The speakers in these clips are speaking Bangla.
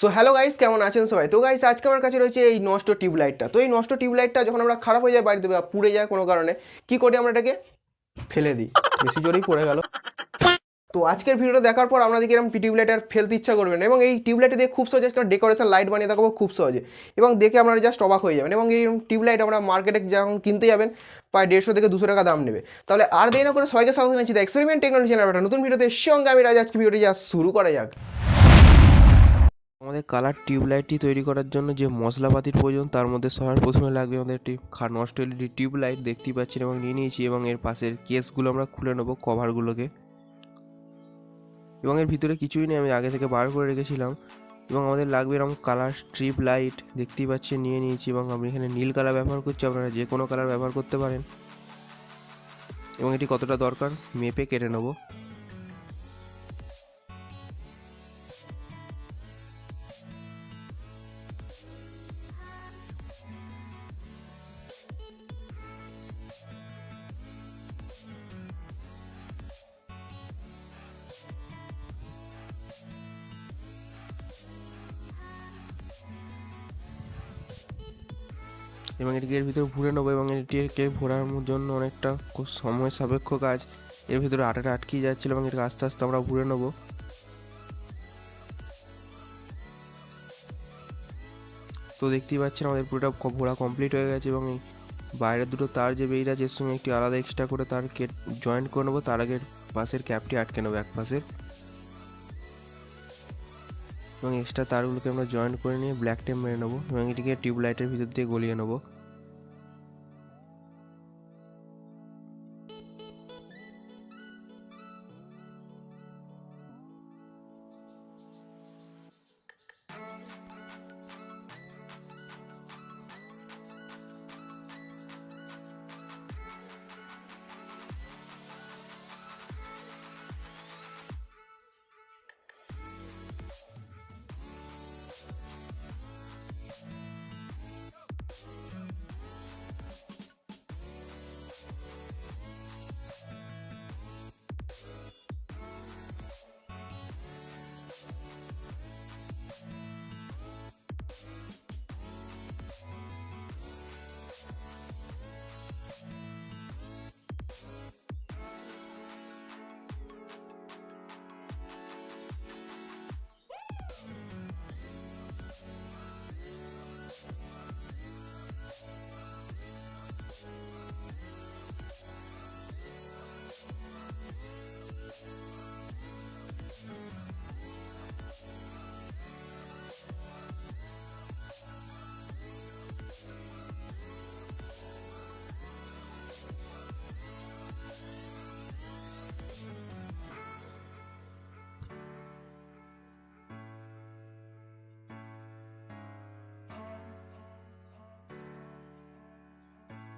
সো হ্যালো গাইস কেমন আছেন সবাই? তো গাইস আজকে আমার কাছে রয়েছে এই নষ্ট টিউবলাইটটা তো এই নষ্ট টিউবলাইটটা যখন আমরা খারাপ হয়ে যায় বাড়িতে বা পুড়ে যায় কোনো কারণে, কি করি আমরা এটাকে? ফেলে দিই। বেশি জোরেই পড়ে গেল। তো আজকের ভিডিওটা দেখার পর আপনাদেরকে এরকম টিউবলাইট আর ফেলতে ইচ্ছা করবেন এবং এই টিউবলাইটে দিয়ে খুব সহজে একটা ডেকোরেশন লাইট বানিয়ে দেখাবো খুব সহজে। এবং দেখে আপনারা জাস্ট অবাক হয়ে যাবেন। এবং এই টিউবলাইট আমরা মার্কেটে যখন কিনতে যাবেন, প্রায় দেড়শো থেকে দুশো টাকা দাম নেবে। তাহলে আর দেরি না করে সবাইকে স্বাগত জানাচ্ছি এক্সপেরিমেন্ট টেকনোলজি নতুন ভিডিওতে সঙ্গে আমি রাজ, আজকে ভিডিওটি যা শুরু করা যাক। আমাদের কালার টিউবলাইটটি তৈরি করার জন্য যে মশলাপাতির প্রয়োজন, তার মধ্যে সবার প্রথমে লাগবে আমাদের একটি নষ্ট এলইডি টিউবলাইট, দেখতেই পাচ্ছেন এবং নিয়ে নিয়েছি এবং এর পাশের কেসগুলো আমরা খুলে নেব কভারগুলোকে। এবং এর ভিতরে কিছুই নেই, আমি আগে থেকে বার করে রেখেছিলাম। এবং আমাদের লাগবে এরকম কালার স্ট্রিপ লাইট, দেখতেই পাচ্ছেন, নিয়ে নিয়েছি এবং আমি এখানে নীল কালার ব্যবহার করছি, আপনারা যে কোনো কালার ব্যবহার করতে পারেন। এবং এটি কতটা দরকার, মেপে কেটে নেব। এবং এটিকে এর ভিতরে ভরে নেব এবং এটিকে ভরার জন্য অনেকটা খুব সময় সাপেক্ষ কাজ। এর ভিতরে আটাটা আটকিয়ে যাচ্ছিল এবং এটাকে আস্তে আস্তে আমরা ভরে নেব। তো দেখতেই পাচ্ছেন আমাদের পুরোটা ভরা কমপ্লিট হয়ে গেছে এবং এই বাইরের দুটো তার যে বেরিয়ে আছে, এর সঙ্গে একটি আলাদা এক্সট্রা করে তার জয়েন্ট করে নেব। তার আগে পাশের ক্যাপটি আটকে নেব এক পাশের এবং এক্সট্রা তারগুলোকে আমরা জয়েন্ট করে নিয়ে ব্ল্যাক টেপ মেরে নেব এবং এটিকে টিউবলাইটের ভিতর দিয়ে গলিয়ে নেব।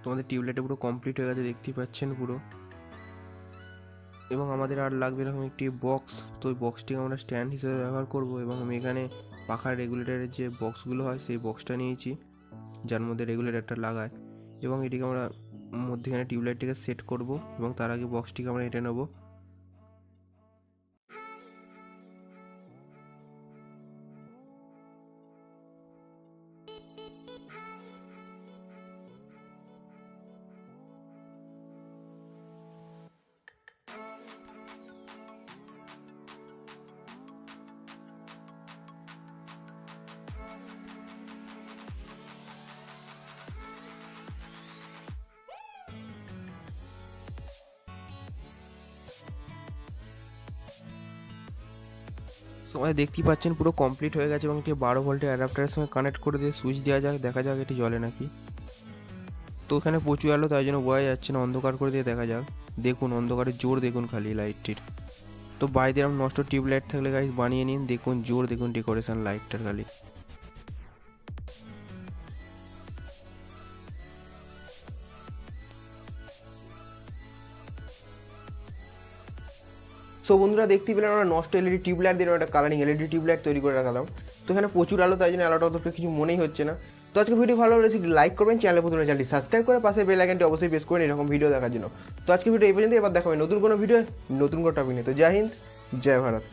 তোমাদের টিউবলাইটে পুরো কমপ্লিট হয়ে গেছে, দেখতেই পাচ্ছেন পুরো। এবং আমাদের আর লাগবে এরকম একটি বক্স তো ওই বক্সটিকে আমরা স্ট্যান্ড হিসেবে ব্যবহার করব এবং আমি এখানে পাখার রেগুলেটারের যে বক্সগুলো হয়, সেই বক্সটা নিয়েছি, যার মধ্যে রেগুলেটারটা লাগায়। এবং এটিকে আমরা মধ্যেখানে টিউবলাইটটিকে সেট করব এবং তার আগে বক্সটিকে আমরা এঁটে নেব। সময় দেখতেই পাচ্ছেন পুরো কমপ্লিট হয়ে গেছে এবং এটি বারো ভোল্টের অ্যাডাপ্টারের সঙ্গে কানেক্ট করে দিয়ে সুইচ দেওয়া যাক, দেখা যাক এটি জলে নাকি। তো এখানে প্রচুর আলো, তাই জন্য বোঝা যাচ্ছে না, অন্ধকার করে দিয়ে দেখা যাক। দেখুন অন্ধকারের জোর দেখুন খালি লাইটটির তো বাড়িতে এরকম নষ্ট টিউবলাইট থাকলে গাইজ বানিয়ে নিন, দেখুন জোর, দেখুন ডেকোরেশন লাইটটার খালি। সো বন্ধুরা দেখতে পেলেন আমরা নষ্ট এলইডি টিউবলাইট দিয়ে একটা কালারিং এলইডি টিউবলাইট তৈরি করে রাখলাম। তো এখানে প্রচুর আলো, তাই জন্য আলোটা অতটা কিছু মনেই হচ্ছে না। তো আজকে ভিডিও ভালো লাগলে লাইক করবেন চ্যানেল প্রথমে চ্যানেলটি সাবস্ক্রাইব করে পাশে বেল আইকনটি অবশ্যই প্রেস করেন এরকম ভিডিও দেখার জন্য। তো আজকে ভিডিও এই পর্যন্ত এবার দেখা হবে নতুন কোনো ভিডিও নতুন কোনো টপিক নিয়ে। তো জয় হিন্দ, জয় ভারত।